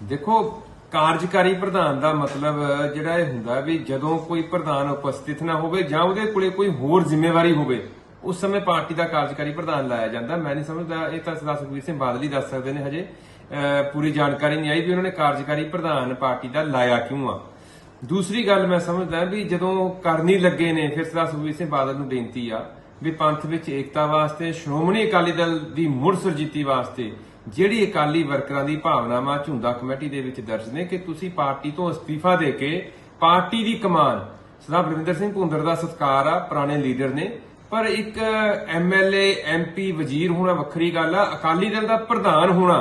ਦੇਖੋ, ਕਾਰਜਕਾਰੀ ਪ੍ਰਧਾਨ ਦਾ ਮਤਲਬ ਜਿਹੜਾ ਇਹ ਹੁੰਦਾ ਵੀ ਜਦੋਂ ਕੋਈ ਪ੍ਰਧਾਨ ਉਪਸਥਿਤ ਨਾ ਹੋਵੇ ਜਾਂ ਉਹਦੇ ਕੋਲੇ ਕੋਈ ਹੋਰ ਜ਼ਿੰਮੇਵਾਰੀ ਹੋਵੇ, ਉਸ ਸਮੇਂ ਪਾਰਟੀ ਦਾ ਕਾਰਜਕਾਰੀ ਪ੍ਰਧਾਨ ਲਾਇਆ ਜਾਂਦਾ। ਮੈਂ ਨਹੀਂ ਸਮਝਦਾ, ਇਹ ਤਾਂ ਸਰਦਾਰ ਸੁਖਬੀਰ ਸਿੰਘ ਬਾਦਲ ਹੀ ਦੱਸ ਸਕਦੇ ਨੇ ਹਜੇ। ਪੂਰੀ ਜਾਣਕਾਰੀ ਨਹੀਂ ਆਈ ਵੀ ਉਹਨਾਂ ਨੇ ਕਾਰਜਕਾਰੀ ਪ੍ਰਧਾਨ ਪਾਰਟੀ ਦਾ ਲਾਇਆ ਕਿਉਂ ਆ। ਦੂਸਰੀ ਗੱਲ ਮੈਂ ਸਮਝਦਾ ਵੀ ਜਦੋਂ ਕਰਨੀ ਲੱਗੇ ਨੇ, ਫਿਰ ਸਰਦਾਰ ਸੁਖਬੀਰ ਸਿੰਘ ਬਾਦਲ ਨੂੰ ਬੇਨਤੀ ਆ ਵੀ ਪੰਥ ਵਿੱਚ ਏਕਤਾ ਵਾਸਤੇ, ਸ਼੍ਰੋਮਣੀ ਅਕਾਲੀ ਦਲ ਦੀ ਮੁੜ ਸੁਰਜੀਤੀ ਵਾਸਤੇ ਜਿਹੜੀ ਅਕਾਲੀ ਵਰਕਰਾਂ ਦੀ ਭਾਵਨਾਵਾਂ ਝੁੰਦਾ ਕਮੇਟੀ ਦੇ ਵਿੱਚ ਦਰਜ ਨੇ ਕਿ ਤੁਸੀਂ ਪਾਰਟੀ ਤੋਂ ਅਸਤੀਫਾ ਦੇ ਕੇ ਪਾਰਟੀ ਦੀ ਕਮਾਨ, ਸਰਦਾਰ ਬਰਿੰਦਰ ਸਿੰਘ ਭੁੰਦਰ ਦਾ ਸਤਿਕਾਰ ਆ, ਪੁਰਾਣੇ ਲੀਡਰ ਨੇ। ਪਰ ਇੱਕ ਐਮਐਲਏ ਐਮਪੀ ਵਜ਼ੀਰ ਹੋਣਾ ਵੱਖਰੀ ਗੱਲ ਆ, ਅਕਾਲੀ ਦਲ ਦਾ ਪ੍ਰਧਾਨ ਹੋਣਾ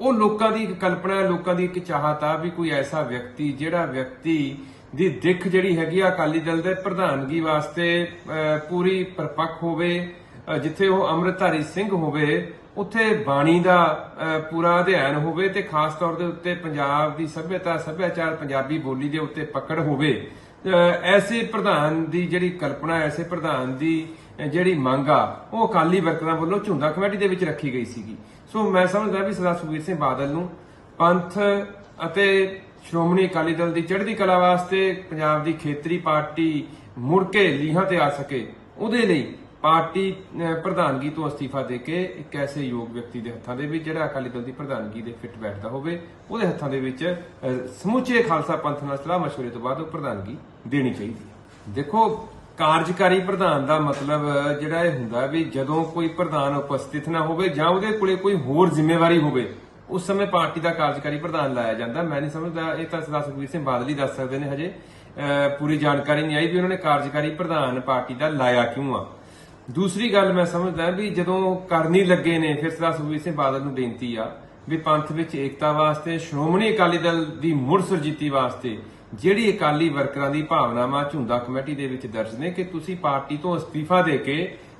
ਉਹ ਲੋਕਾਂ ਦੀ ਇੱਕ ਕਲਪਨਾ ਹੈ, ਲੋਕਾਂ ਦੀ ਇੱਕ ਚਾਹਤ ਆ ਵੀ ਕੋਈ ਐਸਾ ਵਿਅਕਤੀ ਜਿਹੜਾ ਵਿਅਕਤੀ ਦੀ ਦਿੱਖ ਜਿਹੜੀ ਹੈਗੀ ਆ ਅਕਾਲੀ ਦਲ ਦੇ ਪ੍ਰਧਾਨਗੀ ਵਾਸਤੇ ਪੂਰੀ ਪਰਪੱਕ ਹੋਵੇ ਜਿੱਥੇ ਉਹ ਅੰਮ੍ਰਿਤਧਾਰੀ ਸਿੰਘ ਹੋਵੇ ਉੱਥੇ ਬਾਣੀ ਦਾ ਪੂਰਾ ਅਧਿਐਨ ਹੋਵੇ ਤੇ ਖਾਸ ਤੌਰ ਦੇ ਉੱਤੇ ਪੰਜਾਬ ਦੀ ਸੱਭਿਅਤਾ ਸੱਭਿਆਚਾਰ ਪੰਜਾਬੀ ਬੋਲੀ ਦੇ ਉੱਤੇ ਪਕੜ ਹੋਵੇ ਐਸੇ ਪ੍ਰਧਾਨ ਦੀ ਜਿਹੜੀ ਕਲਪਨਾ, ਐਸੇ ਪ੍ਰਧਾਨ ਦੀ ਜਿਹੜੀ ਮੰਗ ਆ, ਉਹ ਅਕਾਲੀ ਵਰਕਰਾਂ ਵੱਲੋਂ ਝੁੰਦਾ ਕਮੇਟੀ ਦੇ ਵਿੱਚ ਰੱਖੀ ਗਈ ਸੀਗੀ। ਸੋ ਮੈਂ ਸਮਝਦਾ ਵੀ ਸਰਦਾਰ ਸੁਖਬੀਰ ਸਿੰਘ ਬਾਦਲ ਨੂੰ ਪੰਥ ਅਤੇ ਸ਼੍ਰੋਮਣੀ ਅਕਾਲੀ ਦਲ ਦੀ ਚੜ੍ਹਦੀ ਕਲਾ ਵਾਸਤੇ ਪੰਜਾਬ ਦੀ ਖੇਤਰੀ ਪਾਰਟੀ ਮੁੜ ਕੇ ਲੀਹਾਂ ਤੇ ਆ ਸਕੇ, ਉਹਦੇ ਲਈ ਪਾਰਟੀ ਪ੍ਰਧਾਨਗੀ ਤੋਂ ਅਸਤੀਫਾ ਦੇ ਕੇ ਇੱਕ ਐਸੇ ਯੋਗ ਵਿਅਕਤੀ ਦੇ ਹੱਥਾਂ ਦੇ ਵਿੱਚ ਜਿਹੜਾ ਅਕਾਲੀ ਦਲ ਦੀ ਪ੍ਰਧਾਨਗੀ ਦੇ ਫਿੱਟ ਬੈਠਦਾ ਹੋਵੇ, ਉਹਦੇ ਹੱਥਾਂ ਦੇ ਵਿੱਚ ਸਮੁੱਚੇ ਖਾਲਸਾ ਪੰਥ ਨਾਲ ਸਲਾਹ ਮਸ਼ਵਰੇ ਤੋਂ ਬਾਅਦ ਉਹ ਪ੍ਰਧਾਨਗੀ ਦੇਣੀ ਚਾਹੀਦੀ ਹੈ। ਦੇਖੋ, ਕਾਰਜਕਾਰੀ ਪ੍ਰਧਾਨ ਦਾ ਮਤਲਬ ਜਿਹੜਾ ਇਹ ਹੁੰਦਾ ਵੀ ਜਦੋਂ ਕੋਈ ਪ੍ਰਧਾਨ ਉਪਸਥਿਤ ਨਾ ਹੋਵੇ ਜਾਂ ਉਹਦੇ ਕੋਲੇ ਕੋਈ ਹੋਰ ਜ਼ਿੰਮੇਵਾਰੀ ਹੋਵੇ, ਉਸ ਸਮੇਂ ਪਾਰਟੀ ਦਾ ਕਾਰਜਕਾਰੀ ਪ੍ਰਧਾਨ ਲਾਇਆ ਜਾਂਦਾ। ਮੈਂ ਨਹੀਂ ਸਮਝਦਾ, ਇਹ ਤਾਂ ਸਰਦਾਰ ਸੁਖਬੀਰ ਸਿੰਘ ਬਾਦਲ ਹੀ ਦੱਸ ਸਕਦੇ ਨੇ ਹਜੇ। ਪੂਰੀ ਜਾਣਕਾਰੀ ਨਹੀਂ ਆਈ ਵੀ ਉਹਨਾਂ ਨੇ ਕਾਰਜਕਾਰੀ ਪ੍ਰਧਾਨ ਪਾਰਟੀ ਦਾ ਲਾਇਆ ਕਿਉਂ ਆ। ਦੂਸਰੀ ਗੱਲ ਮੈਂ ਸਮਝਦਾ ਵੀ ਜਦੋਂ ਕਰਨੀ ਲੱਗੇ ਨੇ, ਫਿਰ ਸਰਦਾਰ ਸੁਖਬੀਰ ਸਿੰਘ ਬਾਦਲ ਨੂੰ ਬੇਨਤੀ ਆ ਵੀ ਪੰਥ ਵਿੱਚ ਏਕਤਾ ਵਾਸਤੇ, ਸ਼੍ਰੋਮਣੀ ਅਕਾਲੀ ਦਲ ਦੀ ਮੁੜ ਸੁਰਜੀਤੀ ਵਾਸਤੇ ਜਿਹੜੀ ਅਕਾਲੀ ਵਰਕਰਾਂ ਦੀ ਭਾਵਨਾਵਾਂ ਝੁੰਦਾ ਕਮੇਟੀ ਦੇ ਵਿੱਚ ਦਰਜ ਨੇ ਕਿ ਤੁਸੀਂ ਪਾਰਟੀ ਤੋਂ ਅਸਤੀਫਾ ਦੇ ਕੇ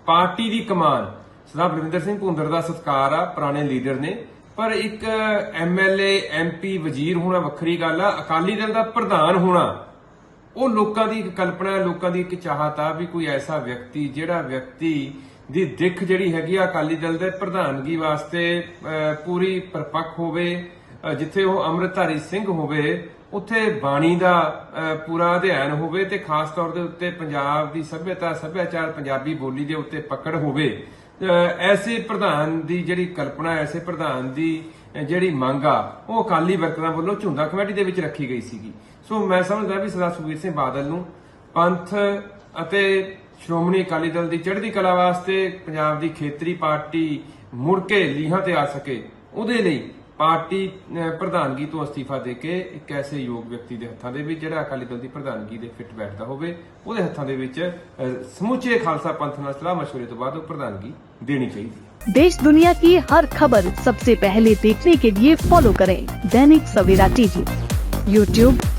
ਪਾਰਟੀ ਦੀ ਕਮਾਨ। ਸਰਦਾਰ ਬਲਵਿੰਦਰ ਸਿੰਘ ਭੁੰਦਰ ਦਾ ਸਤਿਕਾਰ ਆ, ਪੁਰਾਣੇ ਲੀਡਰ ਨੇ। ਪਰ ਇੱਕ ਐਮਐਲਏ ਐਮਪੀ ਵਜ਼ੀਰ ਹੋਣਾ ਵੱਖਰੀ ਗੱਲ ਆ, ਅਕਾਲੀ ਦਲ ਦਾ ਪ੍ਰਧਾਨ ਹੋਣਾ ਉਹ ਲੋਕਾਂ ਦੀ ਇੱਕ ਕਲਪਨਾ ਹੈ, ਲੋਕਾਂ ਦੀ ਇੱਕ ਚਾਹਤ ਆ ਵੀ ਕੋਈ ਐਸਾ ਵਿਅਕਤੀ ਜਿਹੜਾ ਵਿਅਕਤੀ ਦੀ ਦਿੱਖ ਜਿਹੜੀ ਹੈਗੀ ਆ ਅਕਾਲੀ ਦਲ ਦੇ ਪ੍ਰਧਾਨਗੀ ਵਾਸਤੇ ਪੂਰੀ ਪਰਪੱਕ ਹੋਵੇ ਅਹ, ਜਿੱਥੇ ਉਹ ਅੰਮ੍ਰਿਤਧਾਰੀ ਸਿੰਘ ਹੋਵੇ ਉੱਥੇ ਬਾਣੀ ਦਾ ਪੂਰਾ ਅਧਿਐਨ ਹੋਵੇ ਤੇ ਖਾਸ ਤੌਰ ਦੇ ਉੱਤੇ ਪੰਜਾਬ ਦੀ ਸੱਭਿਅਤਾ ਸੱਭਿਆਚਾਰ ਪੰਜਾਬੀ ਬੋਲੀ ਦੇ ਉੱਤੇ ਪਕੜ ਹੋਵੇ ਐਸੇ ਪ੍ਰਧਾਨ ਦੀ ਜਿਹੜੀ ਕਲਪਨਾ ਐਸੇ ਪ੍ਰਧਾਨ ਦੀ ਅਹ, ਜਿਹੜੀ ਮੰਗ ਆ ਉਹ ਅਕਾਲੀ ਵਰਕਰਾਂ ਵੱਲੋਂ ਝੁੰਦਾ ਕਮੇਟੀ ਦੇ ਵਿੱਚ ਰੱਖੀ ਗਈ ਸੀਗੀ। ਸੋ ਮੈਂ ਸਮਝਦਾ ਵੀ ਸਰਦਾਰ ਸੁਖਬੀਰ ਸਿੰਘ ਬਾਦਲ ਨੂੰ ਪੰਥ ਅਤੇ ਸ਼੍ਰੋਮਣੀ ਅਕਾਲੀ ਦਲ ਦੀ ਚੜ੍ਹਦੀ ਕਲਾ ਵਾਸਤੇ ਪੰਜਾਬ ਦੀ ਖੇਤਰੀ ਪਾਰਟੀ ਮੁੜ ਕੇ ਲੀਹਾਂ ਤੇ ਆ ਸਕੇ ਉਹਦੇ ਲਈ ਪਾਰਟੀ ਅਹ, ਪ੍ਰਧਾਨਗੀ ਤੋਂ ਅਸਤੀਫਾ ਦੇ ਕੇ ਇੱਕ ਐਸੇ ਯੋਗ ਵਿਅਕਤੀ ਦੇ ਹੱਥਾਂ ਦੇ ਵਿੱਚ ਜਿਹੜਾ ਅਕਾਲੀ ਦਲ ਦੀ ਪ੍ਰਧਾਨਗੀ ਦੇ ਫਿੱਟ ਬੈਠਦਾ ਹੋਵੇ ਉਹਦੇ ਹੱਥਾਂ ਦੇ ਵਿੱਚ ਅਹ, ਸਮੁੱਚੇ ਖਾਲਸਾ ਪੰਥ ਨਾਲ ਸਲਾਹ ਮਸ਼ਵਰੇ ਤੋਂ ਬਾਅਦ ਉਹ ਪ੍ਰਧਾਨਗੀ ਦੇਣੀ ਚਾਹੀਦੀ ਹੈ देश दुनिया की हर खबर सबसे पहले देखने के लिए फॉलो करें दैनिक सवेरा टीवी यूट्यूब